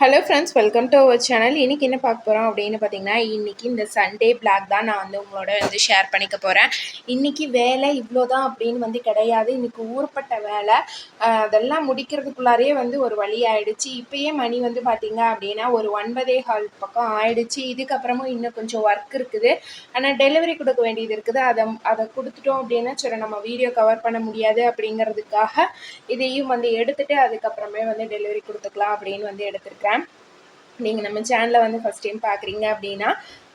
Hello friends welcome to our channel இன்றைக்கி என்ன பார்க்க போகிறோம் அப்படின்னு பார்த்தீங்கன்னா இன்றைக்கி இந்த சண்டே பிளாக் தான் நான் வந்து உங்களோட வந்து ஷேர் பண்ணிக்க போகிறேன் இன்றைக்கி வேலை இவ்வளோ தான் அப்படின்னு வந்து கிடையாது. இன்றைக்கி ஊர்பட்ட வேலை. அதெல்லாம் முடிக்கிறதுக்குள்ளாரையே வந்து ஒரு வழி ஆகிடுச்சு இப்போயே மணி வந்து பார்த்தீங்க அப்படின்னா ஒரு ஒன்பதே கால் பக்கம் ஆயிடுச்சு. இதுக்கப்புறமும் இன்னும் கொஞ்சம் ஒர்க் இருக்குது. ஆனால் டெலிவரி கொடுக்க வேண்டியது இருக்குது. அதை அதை கொடுத்துட்டோம் அப்படின்னா சரி நம்ம வீடியோ கவர் பண்ண முடியாது அப்படிங்கிறதுக்காக இதையும் வந்து எடுத்துகிட்டு அதுக்கப்புறமே வந்து டெலிவரி கொடுத்துக்கலாம் அப்படின்னு வந்து எடுத்துருக்கேன். நீங்கள் நம்ம சேனலை வந்து ஃபஸ்ட் டைம் பார்க்குறீங்க அப்படின்னா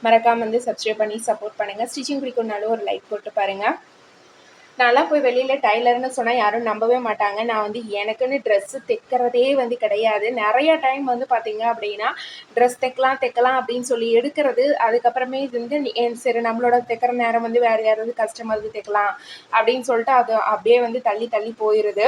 மறக்காமல் வந்து சப்ஸ்கிரைப் பண்ணி சப்போர்ட் பண்ணுங்கள் ஸ்டிச்சிங் பிடிக்கும்னாலும் ஒரு லைக் போட்டு பாருங்கள் நான்லாம் போய் வெளியில் டைலர்னு சொன்னால் யாரும் நம்பவே மாட்டாங்க. நான் வந்து எனக்குன்னு ட்ரெஸ்ஸு தைக்கிறதே வந்து கிடையாது. நிறைய டைம் வந்து பார்த்தீங்க அப்படின்னா ட்ரெஸ் தைக்கலாம் தைக்கலாம் அப்படின்னு சொல்லி எடுக்கிறது. அதுக்கப்புறமே இது வந்து சரி நம்மளோட தைக்கிற நேரம் வந்து வேறு யாராவது கஸ்டமருக்கு தைக்கலாம் அப்படின்னு சொல்லிட்டு அது அப்படியே வந்து தள்ளி தள்ளி போயிடுது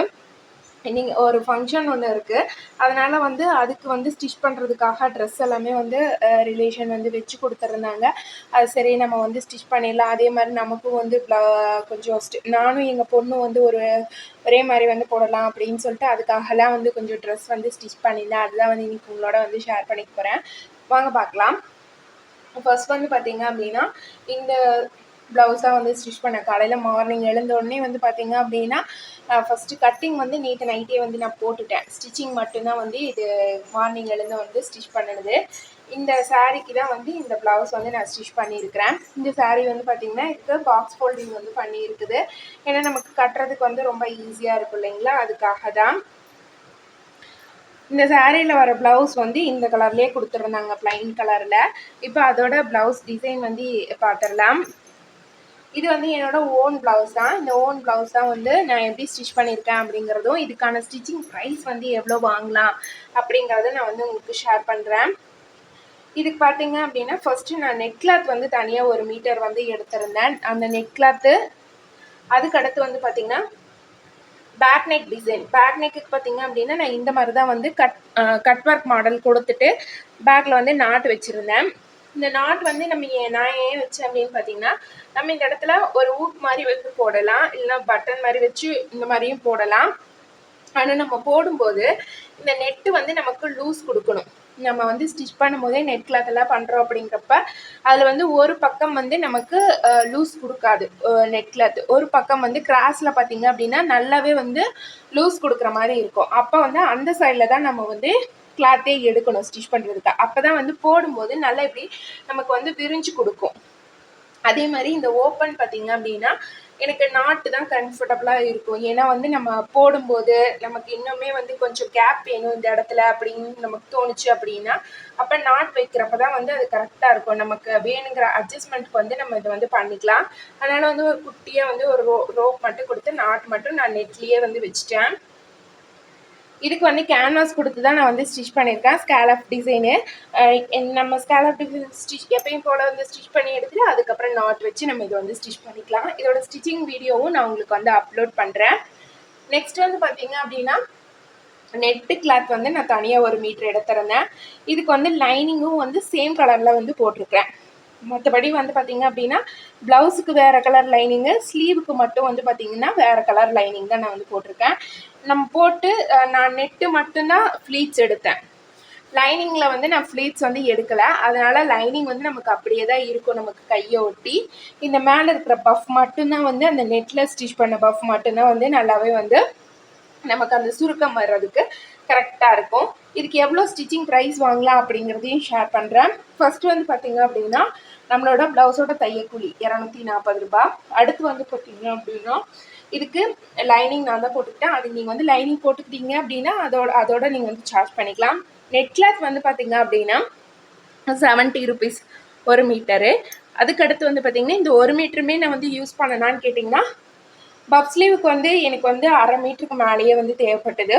நீங்கள் ஒரு ஃபங்க்ஷன் ஒன்று இருக்குது அதனால் வந்து அதுக்கு வந்து ஸ்டிச் பண்ணுறதுக்காக ட்ரெஸ் எல்லாமே வந்து ரிலேஷன் வந்து வச்சு கொடுத்துருந்தாங்க. அது சரி நம்ம வந்து ஸ்டிச் பண்ணிடலாம். அதே மாதிரி நமக்கும் வந்து கொஞ்சம் sti- நானும் எங்கள் பொண்ணும் வந்து ஒரு ஒரே மாதிரி வந்து போடலாம் அப்படின்னு சொல்லிட்டு அதுக்காகலாம் வந்து கொஞ்சம் ட்ரெஸ் வந்து ஸ்டிச் பண்ணியிருந்தேன். அதுதான் வந்து இன்னைக்கு உங்களோட வந்து ஷேர் பண்ணிக்க போகிறேன் வாங்க பார்க்கலாம். ஃபர்ஸ்ட் வந்து பார்த்தீங்க அப்படின்னா இந்த ப்ளவுஸாக வந்து ஸ்டிச் பண்ணேன். காலையில் மார்னிங் எழுந்த உடனே வந்து பார்த்தீங்க அப்படின்னா ஃபஸ்ட்டு கட்டிங் வந்து நேற்று நைட்டே வந்து நான் போட்டுட்டேன். ஸ்டிச்சிங் மட்டும்தான் வந்து இது மார்னிங் எழுந்து வந்து ஸ்டிச் பண்ணினது. இந்த சாரீக்கு தான் வந்து இந்த ப்ளவுஸ் வந்து நான் ஸ்டிச் பண்ணியிருக்கிறேன். இந்த saree வந்து பார்த்தீங்கன்னா இதுக்கு பாக்ஸ் ஃபோல்டிங் வந்து பண்ணியிருக்குது. ஏன்னா நமக்கு கட்டுறதுக்கு வந்து ரொம்ப ஈஸியாக இருக்கும் இல்லைங்களா? அதுக்காக தான். இந்த சாரியில் வர ப்ளவுஸ் வந்து இந்த கலர்லேயே கொடுத்துருந்தாங்க ப்ளைன் கலரில் இப்போ அதோட ப்ளவுஸ் டிசைன் வந்து பார்த்துடலாம் இது வந்து என்னோட ஓன் ப்ளவுஸ் தான். இந்த ஓன் ப்ளவுஸ் தான் வந்து நான் எப்படி ஸ்டிச் பண்ணியிருக்கேன் அப்படிங்கிறதும் இதுக்கான ஸ்டிச்சிங் ப்ரைஸ் வந்து எவ்வளோ வாங்கலாம் அப்படிங்கிறத நான் வந்து உங்களுக்கு ஷேர் பண்ணுறேன் இதுக்கு பார்த்தீங்க அப்படின்னா ஃபர்ஸ்ட்டு நான் நெக் கிளாத் வந்து தனியாக ஒரு மீட்டர் வந்து எடுத்திருந்தேன். அந்த நெக் கிளாத்து அதுக்கு அடுத்து வந்து பார்த்தீங்கன்னா பேக் நெக் டிசைன் பேக் நெக்குக்கு பார்த்தீங்க அப்படின்னா நான் இந்த மாதிரி தான் வந்து கட் கட் ஒர்க் மாடல் கொடுத்துட்டு பேக்கில் வந்து நாட்டு வச்சுருந்தேன். இந்த நாட் வந்து நம்ம ஏன் நான் ஏன் வச்சேன் அப்படின்னு பார்த்தீங்கன்னா நம்ம இந்த இடத்துல ஒரு ஊக் மாதிரி வச்சு போடலாம். இல்லைன்னா பட்டன் மாதிரி வச்சு இந்த மாதிரியும் போடலாம். ஆனால் நம்ம போடும்போது இந்த நெட்டு வந்து நமக்கு லூஸ் கொடுக்கணும். நம்ம வந்து ஸ்டிச் பண்ணும்போதே நெட் கிளாத் எல்லாம் பண்ணுறோம் அப்படிங்கிறப்ப அதில் வந்து ஒரு பக்கம் வந்து நமக்கு லூஸ் கொடுக்காது. நெட் கிளாத் ஒரு பக்கம் வந்து கிராஸில் பார்த்தீங்க அப்படின்னா நல்லாவே வந்து லூஸ் கொடுக்குற மாதிரி இருக்கும். அப்போ வந்து அந்த சைடில் தான் நம்ம வந்து கிளாத்தே எடுக்கணும் ஸ்டிச் பண்ணுறதுக்கு அப்போ தான் வந்து போடும்போது நல்லா இப்படி நமக்கு வந்து விரிஞ்சு கொடுக்கும். அதே மாதிரி இந்த ஓப்பன் பார்த்தீங்க அப்படின்னா எனக்கு நாட்டு தான் கம்ஃபர்டபுளாக இருக்கும். ஏன்னா வந்து நம்ம போடும்போது நமக்கு இன்னுமே வந்து கொஞ்சம் கேப் வேணும் இந்த இடத்துல அப்படின்னு நமக்கு தோணுச்சு அப்படின்னா அப்போ நாட் வைக்கிறப்ப தான் வந்து அது கரெக்டாக இருக்கும். நமக்கு வேணுங்கிற அட்ஜஸ்ட்மெண்ட்க்கு வந்து நம்ம இதை வந்து பண்ணிக்கலாம். அதனால் வந்து ஒரு குட்டியாக வந்து ஒரு ரோ ரோப் மட்டும் கொடுத்து நாட் மட்டும் நான் நெட்லேயே வந்து வச்சுட்டேன். இதுக்கு வந்து கேன்வாஸ் கொடுத்து தான் நான் வந்து ஸ்டிச் பண்ணியிருக்கேன். ஸ்கேலப் டிசைனு நம்ம ஸ்கேலப் டிசைன் ஸ்டிச் எப்பயும் போல் வந்து ஸ்டிச் பண்ணி எடுத்துட்டு அதுக்கப்புறம் நாட் வச்சு நம்ம இதை வந்து ஸ்டிச் பண்ணிக்கலாம். இதோட ஸ்டிச்சிங் வீடியோவும் நான் உங்களுக்கு வந்து அப்லோட் பண்ணுறேன் நெக்ஸ்ட் வந்து பார்த்தீங்க அப்படின்னா நெட்டு கிளாத் வந்து நான் தனியாக ஒரு மீட்டர் எடுத்துருந்தேன். இதுக்கு வந்து லைனிங்கும் வந்து சேம் கலரில் வந்து போட்டிருக்கிறேன். மற்றபடி வந்து பார்த்தீங்க அப்படின்னா ப்ளவுஸுக்கு வேறு கலர் லைனிங்கு ஸ்லீவுக்கு மட்டும் வந்து பார்த்தீங்கன்னா வேறு கலர் லைனிங் தான் நான் வந்து போட்டிருக்கேன். நம்ம போட்டு நான் நெட்டு மட்டும்தான் ஃப்ளீட்ஸ் எடுத்தேன். லைனிங்கில் வந்து நான் ஃப்ளீட்ஸ் வந்து எடுக்கலை. அதனால் லைனிங் வந்து நமக்கு அப்படியே தான் இருக்கும் நமக்கு கையை ஒட்டி. இந்த மேலே இருக்கிற பஃப் மட்டும்தான் வந்து அந்த நெட்டில் ஸ்டிச் பண்ண பஃப் மட்டும்தான் வந்து நல்லாவே வந்து நமக்கு அந்த சுருக்கம் வர்றதுக்கு கரெக்டாக இருக்கும். இதுக்கு எவ்வளோ ஸ்டிச்சிங் ப்ரைஸ் வாங்கலாம் அப்படிங்கிறதையும் ஷேர் பண்ணுறேன் ஃபஸ்ட்டு வந்து பார்த்தீங்க அப்படின்னா நம்மளோட ப்ளவுஸோட தையக்கூலி இரநூத்தி நாற்பது ரூபாய் அடுத்து வந்து பார்த்தீங்க அப்படின்னா இதுக்கு லைனிங் நான் தான் போட்டுக்கிட்டேன். அது நீங்கள் வந்து லைனிங் போட்டுக்கிட்டீங்க அப்படின்னா அதோட அதோட நீங்கள் வந்து சார்ஜ் பண்ணிக்கலாம். நெட் கிளாத் வந்து பார்த்தீங்க அப்படின்னா செவன்ட்டி ருபீஸ் ஒரு மீட்டரு அதுக்கடுத்து வந்து பார்த்தீங்கன்னா இந்த ஒரு மீட்டருமே நான் வந்து யூஸ் பண்ணலான்னு கேட்டிங்கன்னா பப் ஸ்லீவுக்கு வந்து எனக்கு வந்து அரை மீட்டருக்கு மேலேயே வந்து தேவைப்பட்டது.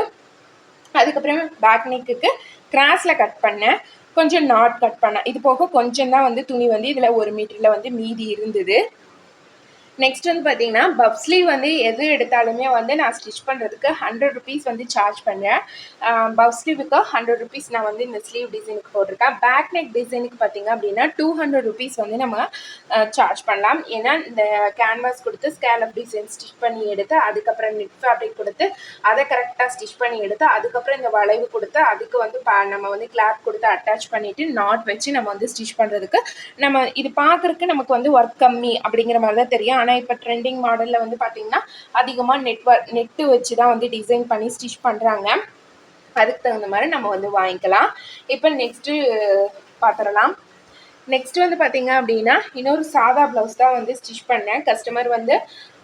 அதுக்கப்புறம் பேக் நெக்குக்கு கிராஸில் கட் பண்ணேன். கொஞ்சம் நாட் கட் பண்ணேன் இது போக கொஞ்சம் தான் வந்து துணி வந்து இதில் ஒரு மீட்டரில் வந்து மீதி இருந்தது. நெக்ஸ்ட் வந்து பார்த்தீங்கன்னா பப்ஸ்லீவ் வந்து எது எடுத்தாலுமே வந்து நான் ஸ்டிச் பண்ணுறதுக்கு ஹண்ட்ரட் ருபீஸ் வந்து சார்ஜ் பண்ணுறேன் பப்ஸ்லீவுக்கு ஹண்ட்ரட் ருபீஸ் நான் வந்து இந்த ஸ்லீவ் டிசைனுக்கு போட்டிருக்கேன். பேக் நெக் டிசைனுக்கு பார்த்தீங்க அப்படின்னா டூ ஹண்ட்ரட் ருபீஸ் வந்து நம்ம சார்ஜ் பண்ணலாம். ஏன்னா இந்த கேன்வாஸ் கொடுத்து ஸ்கேலப் டிசைன் ஸ்டிச் பண்ணி எடுத்து அதுக்கப்புறம் நெட் ஃபேப்ரிக் கொடுத்து அதை கரெக்டாக ஸ்டிச் பண்ணி எடுத்து அதுக்கப்புறம் இந்த வளைவு கொடுத்து அதுக்கு வந்து நம்ம வந்து கிளாப் கொடுத்து அட்டாச் பண்ணிவிட்டு நாட் வச்சு நம்ம வந்து ஸ்டிச் பண்ணுறதுக்கு நம்ம இது பார்க்குறக்கு நமக்கு வந்து ஒர்க் கம்மி அப்படிங்கிற மாதிரி தான் தெரியும் ஆனால் இப்போ ட்ரெண்டிங் மாடலில் வந்து பார்த்திங்கன்னா அதிகமாக நெட் ஒர்க் நெட்டு வச்சு தான் வந்து டிசைன் பண்ணி ஸ்டிச் பண்ணுறாங்க அதுக்கு தகுந்த மாதிரி நம்ம வந்து வாங்கிக்கலாம். இப்போ நெக்ஸ்ட்டு பார்த்துடலாம் நெக்ஸ்ட் வந்து பார்த்தீங்க அப்படின்னா இன்னொரு சாதா ப்ளவுஸ் தான் வந்து ஸ்டிச் பண்ணேன். கஸ்டமர் வந்து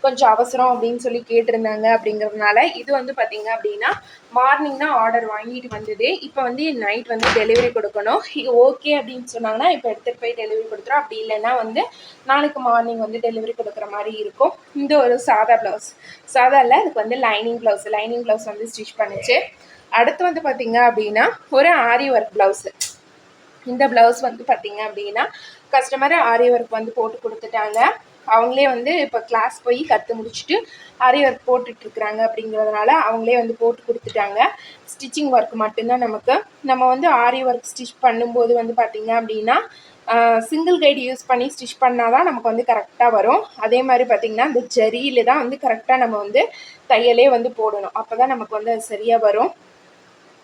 கொஞ்சம் அவசரம் அப்படின்னு சொல்லி கேட்டிருந்தாங்க அப்படிங்கிறதுனால இது வந்து பார்த்தீங்க அப்படின்னா மார்னிங் தான் ஆர்டர் வாங்கிட்டு வந்தது. இப்போ வந்து நைட் வந்து டெலிவரி கொடுக்கணும். இது ஓகே அப்படின்னு சொன்னாங்கன்னா இப்போ எடுத்துகிட்டு போய் டெலிவரி கொடுத்துரும். அப்படி இல்லைன்னா வந்து நாளைக்கு மார்னிங் வந்து டெலிவரி கொடுக்குற மாதிரி இருக்கும். இந்த ஒரு சாதா ப்ளவுஸ் சாதா இல்லை அதுக்கு வந்து லைனிங் ப்ளவுஸ் லைனிங் ப்ளவுஸ் வந்து ஸ்டிச் பண்ணிச்சு. அடுத்து வந்து பார்த்தீங்க அப்படின்னா ஒரு ஆரி ஒர்க் ப்ளவுஸு இந்த ப்ளவுஸ் வந்து பார்த்தீங்க அப்படின்னா கஸ்டமர் ஆரி ஒர்க் வந்து போட்டு கொடுத்துட்டாங்க. அவங்களே வந்து இப்போ கிளாஸ் போய் கற்று முடிச்சுட்டு ஆரி ஒர்க் போட்டுட்ருக்குறாங்க அப்படிங்கிறதுனால அவங்களே வந்து போட்டு கொடுத்துட்டாங்க. ஸ்டிச்சிங் ஒர்க் மட்டும்தான் நமக்கு. நம்ம வந்து ஆரி ஒர்க் ஸ்டிச் பண்ணும்போது வந்து பார்த்திங்க அப்படின்னா சிங்கிள் கைடு யூஸ் பண்ணி ஸ்டிச் பண்ணால் தான் நமக்கு வந்து கரெக்டாக வரும். அதே மாதிரி பார்த்திங்கன்னா இந்த ஜரியில் தான் வந்து கரெக்டாக நம்ம வந்து தையலே வந்து போடணும். அப்போ தான் நமக்கு வந்து அது சரியாக வரும்.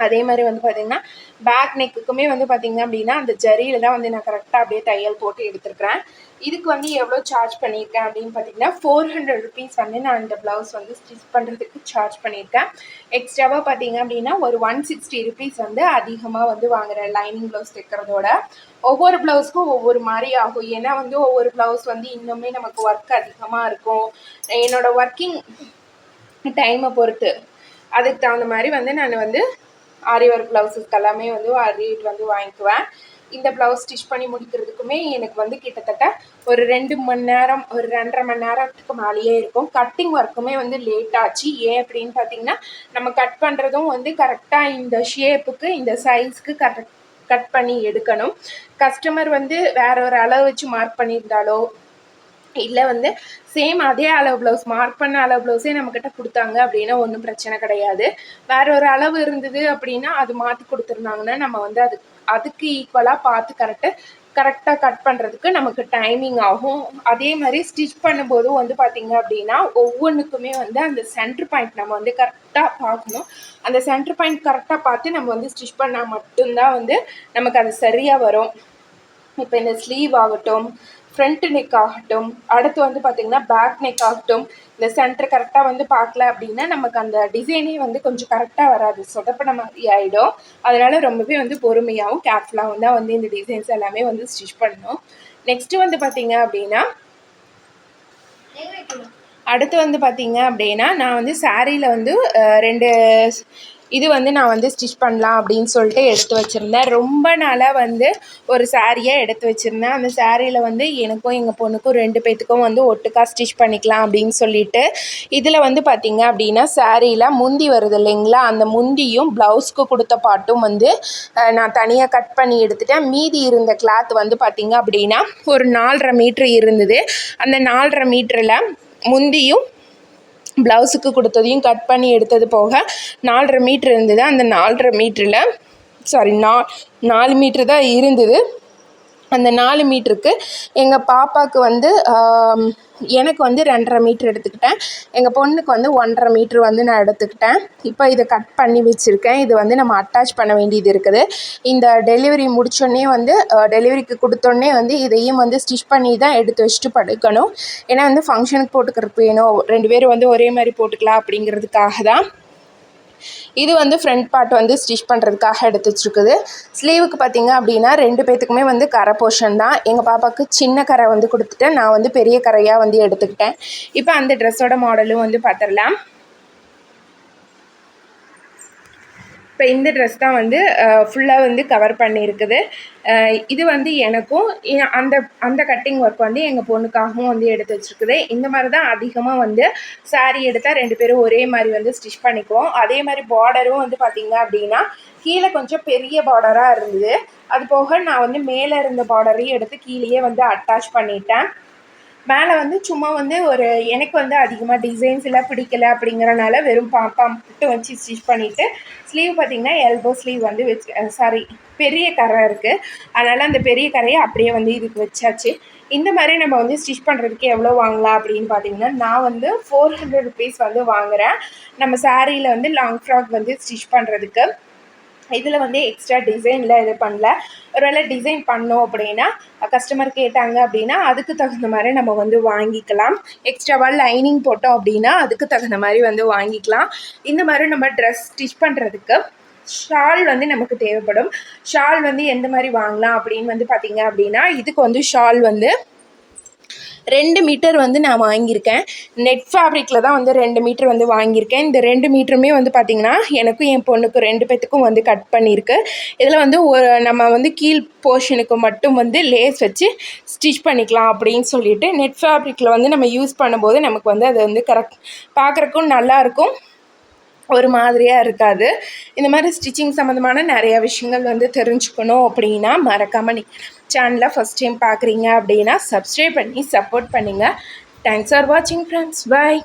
அதே மாதிரி வந்து பார்த்திங்கன்னா பேக் நெக்குக்குமே வந்து பார்த்திங்க அப்படின்னா அந்த ஜரியில் தான் வந்து நான் கரெக்டாக அப்படியே தையல் போட்டு எடுத்துருக்கிறேன். இதுக்கு வந்து எவ்வளோ சார்ஜ் பண்ணியிருக்கேன் அப்படின்னு பார்த்தீங்கன்னா ஃபோர் ஹண்ட்ரட் ருபீஸ் வந்து நான் இந்த ப்ளவுஸ் வந்து ஸ்டிச் பண்ணுறதுக்கு சார்ஜ் பண்ணியிருக்கேன். எக்ஸ்ட்ராவாக பார்த்தீங்க அப்படின்னா ஒரு ஒன் சிக்ஸ்டி ருபீஸ் வந்து அதிகமாக வந்து வாங்குகிறேன் லைனிங் ப்ளவுஸ் தைக்கிறதோட ஒவ்வொரு ப்ளவுஸ்க்கும் ஒவ்வொரு மாதிரி ஆகும். ஏன்னா வந்து ஒவ்வொரு ப்ளவுஸ் வந்து இன்னுமே நமக்கு ஒர்க் அதிகமாக இருக்கும். என்னோடய ஒர்க்கிங் டைமை பொறுத்து அதுக்கு தகுந்த மாதிரி வந்து நான் வந்து ஆரி ஒர்க் ப்ளவுஸஸ்க்கு எல்லாமே வந்து ரேட் வந்து வாங்கிக்குவேன். இந்த ப்ளவுஸ் ஸ்டிச் பண்ணி முடிக்கிறதுக்குமே எனக்கு வந்து கிட்டத்தட்ட ஒரு ரெண்டு மணி நேரம் ஒரு ரெண்டரை மணி நேரத்துக்கு மேலேயே இருக்கும். கட்டிங் ஒர்க்குமே வந்து லேட் ஆச்சு. ஏன் அப்படின்னு பார்த்தீங்கன்னா நம்ம கட் பண்ணுறதும் வந்து கரெக்டாக இந்த ஷேப்புக்கு இந்த சைஸ்க்கு கரெக்ட் கட் பண்ணி எடுக்கணும். கஸ்டமர் வந்து வேற ஒரு அளவு வச்சு மார்க் பண்ணியிருந்தாலோ இல்லை வந்து சேம் அதே அளவு ப்ளவுஸ் மார்க் பண்ண அளவு ப்ளவுஸே நம்மக்கிட்ட கொடுத்தாங்க அப்படின்னா ஒன்றும் பிரச்சனை கிடையாது. வேற ஒரு அளவு இருந்தது அப்படின்னா அது மாற்றி கொடுத்துருந்தாங்கன்னா நம்ம வந்து அது அதுக்கு ஈக்குவலாக பார்த்து கரெக்டாக கரெக்டாக கட் பண்ணுறதுக்கு நமக்கு டைமிங் ஆகும். அதே மாதிரி ஸ்டிச் பண்ணும்போதும் வந்து பார்த்திங்க அப்படின்னா ஒவ்வொன்றுக்குமே வந்து அந்த சென்ட்ரு பாயிண்ட் நம்ம வந்து கரெக்டாக பார்க்கணும். அந்த சென்ட்ரு பாயிண்ட் கரெக்டாக பார்த்து நம்ம வந்து ஸ்டிச் பண்ணால் மட்டும்தான் வந்து நமக்கு அது சரியாக வரும். இப்போ இந்த ஸ்லீவ் ஆகட்டும் ஃப்ரண்ட் நெக் ஆகட்டும் அடுத்து வந்து பார்த்திங்கன்னா பேக் நெக் ஆகட்டும் இந்த சென்டர் கரெக்டாக வந்து பார்க்கல அப்படின்னா நமக்கு அந்த டிசைனே வந்து கொஞ்சம் கரெக்டாக வராது. சொதப்பின மாதிரி ஆகிடும் அதனால் ரொம்பவே வந்து பொறுமையாகவும் கேர்ஃபுல்லாகவும் தான் வந்து இந்த டிசைன்ஸ் எல்லாமே வந்து ஸ்டிச் பண்ணணும். நெக்ஸ்ட்டு வந்து பார்த்திங்க அப்படின்னா அடுத்து வந்து பார்த்திங்க அப்படின்னா நான் வந்து சாரியில் வந்து ரெண்டு இது வந்து நான் வந்து ஸ்டிச் பண்ணலாம் அப்படின்னு சொல்லிட்டு எடுத்து வச்சுருந்தேன். ரொம்ப நாளாக வந்து ஒரு சாரியை எடுத்து வச்சுருந்தேன். அந்த சாரியில் வந்து எனக்கும் எங்கள் பொண்ணுக்கும் ரெண்டு பேர்த்துக்கும் வந்து ஒட்டுக்கா ஸ்டிச் பண்ணிக்கலாம் அப்படின்னு சொல்லிட்டு இதில் வந்து பார்த்திங்க அப்படின்னா சாரியில் முந்தி வருது இல்லைங்களா? அந்த முந்தியும் ப்ளவுஸ்க்கு கொடுத்த பாட்டும் வந்து நான் தனியாக கட் பண்ணி எடுத்துட்டேன். மீதி இருந்த கிளாத் வந்து பார்த்திங்க அப்படின்னா ஒரு நாலரை மீட்ரு இருந்தது. அந்த நாலரை மீட்டரில் முந்தியும் ப்ளவுஸுக்கு கொடுத்ததையும் கட் பண்ணி எடுத்தது போக நாலரை மீட்ரு இருந்தது. அந்த நாலரை மீட்டரில் சாரி நா நாலு மீட்ரு தான் இருந்தது. அந்த நாலு மீட்ருக்கு எங்கள் பாப்பாவுக்கு வந்து எனக்கு வந்து ரெண்டரை மீட்ரு எடுத்துக்கிட்டேன். எங்கள் பொண்ணுக்கு வந்து ஒன்றரை மீட்ரு வந்து நான் எடுத்துக்கிட்டேன். இப்போ இதை கட் பண்ணி வச்சுருக்கேன். இது வந்து நம்ம அட்டாச் பண்ண வேண்டியது இருக்குது. இந்த டெலிவரி முடித்தோடனே வந்து டெலிவரிக்கு கொடுத்தோடனே வந்து இதையும் வந்து ஸ்டிச் பண்ணி தான் எடுத்து வச்சுட்டு படுக்கணும். ஏன்னா வந்து ஃபங்க்ஷனுக்கு போட்டுக்கிறதுக்கு வேணும். ரெண்டு பேரும் வந்து ஒரே மாதிரி போட்டுக்கலாம் அப்படிங்கிறதுக்காக தான். இது வந்து ஃப்ரண்ட் பார்ட் வந்து ஸ்டிச் பண்ணுறதுக்காக எடுத்து வச்சுருக்குது ஸ்லீவுக்கு பார்த்திங்க அப்படின்னா ரெண்டு பேர்த்துக்குமே வந்து கரை போர்ஷன் தான். எங்கள் பாப்பாவுக்கு சின்ன கரை வந்து கொடுத்துட்டேன். நான் வந்து பெரிய கரையாக வந்து எடுத்துக்கிட்டேன். இப்போ அந்த ட்ரெஸ்ஸோட மாடலும் வந்து பார்த்துடலாம் இப்போ இந்த ட்ரெஸ் தான் வந்து ஃபுல்லாக வந்து கவர் பண்ணியிருக்குது. இது வந்து எனக்கும் அந்த அந்த கட்டிங் ஒர்க் வந்து எங்கள் பொண்ணுக்காகவும் வந்து எடுத்து வச்சுருக்குது. இந்த மாதிரி தான் அதிகமாக வந்து சாரீ எடுத்தால் ரெண்டு பேரும் ஒரே மாதிரி வந்து ஸ்டிச் பண்ணிக்குவோம். அதே மாதிரி பார்டரும் வந்து பார்த்திங்க அப்படின்னா கீழே கொஞ்சம் பெரிய பார்டராக இருந்தது. அது போக நான் வந்து மேலே இருந்த பார்டரையும் எடுத்து கீழேயே வந்து அட்டாச் பண்ணிட்டேன். மேலே வந்து சும்மா வந்து ஒரு எனக்கு வந்து அதிகமாக டிசைன்ஸ் எல்லாம் பிடிக்கல அப்படிங்கிறனால வெறும் பாப்பா மட்டும் வச்சு ஸ்டிச் பண்ணிவிட்டு ஸ்லீவ் பார்த்திங்கன்னா எல்போ ஸ்லீவ் வந்து வச்சு சாரி பெரிய கரை இருக்குது அதனால் அந்த பெரிய கரையை அப்படியே வந்து இதுக்கு வச்சாச்சு. இந்த மாதிரி நம்ம வந்து ஸ்டிச் பண்ணுறதுக்கு எவ்வளோ வாங்கலாம் அப்படின்னு பார்த்தீங்கன்னா நான் வந்து ஃபோர் ஹண்ட்ரட் ருபீஸ் வந்து வாங்குகிறேன் நம்ம சாரியில் வந்து லாங் ஃப்ராக் வந்து ஸ்டிச் பண்ணுறதுக்கு இதில் வந்து எக்ஸ்ட்ரா டிசைனில் இது பண்ணல. ஒருவேளை டிசைன் பண்ணோம் அப்படின்னா கஸ்டமர் கேட்டாங்க அப்படின்னா அதுக்கு தகுந்த மாதிரி நம்ம வந்து வாங்கிக்கலாம். எக்ஸ்ட்ராவாக லைனிங் போட்டோம் அப்படின்னா அதுக்கு தகுந்த மாதிரி வந்து வாங்கிக்கலாம். இந்த மாதிரி நம்ம ட்ரெஸ் ஸ்டிச் பண்ணுறதுக்கு ஷால் வந்து நமக்கு தேவைப்படும். ஷால் வந்து எந்த மாதிரி வாங்கலாம் அப்படின்னு வந்து பார்த்தீங்க அப்படின்னா இதுக்கு வந்து ஷால் வந்து ரெண்டு மீட்டர் வந்து நான் வாங்கியிருக்கேன். நெட் ஃபேப்ரிக்கில் தான் வந்து ரெண்டு மீட்டர் வந்து வாங்கியிருக்கேன். இந்த ரெண்டு மீட்டருமே வந்து பார்த்திங்கன்னா எனக்கும் என் பொண்ணுக்கும் ரெண்டு பேத்துக்கும் வந்து கட் பண்ணியிருக்கு. இதில் வந்து ஒரு நம்ம வந்து கீழ் போர்ஷனுக்கு மட்டும் வந்து லேஸ் வச்சு ஸ்டிச் பண்ணிக்கலாம் அப்படின்னு சொல்லிட்டு நெட் ஃபேப்ரிக்கில் வந்து நம்ம யூஸ் பண்ணும்போது நமக்கு வந்து அது வந்து கரெக்ட் பார்க்குறக்கும் நல்லாயிருக்கும். ஒரு மாதிரியாக இருக்காது. இந்த மாதிரி ஸ்டிச்சிங் சம்மந்தமான நிறையா விஷயங்கள் வந்து தெரிஞ்சுக்கணும் அப்படின்னா மறக்காமல் நீ சேனலை ஃபஸ்ட் டைம் பார்க்குறீங்க அப்படின்னா சப்ஸ்கிரைப் பண்ணி சப்போர்ட் பண்ணுங்கள் தேங்க்ஸ் ஃபார் வாட்சிங் ஃப்ரெண்ட்ஸ் பாய்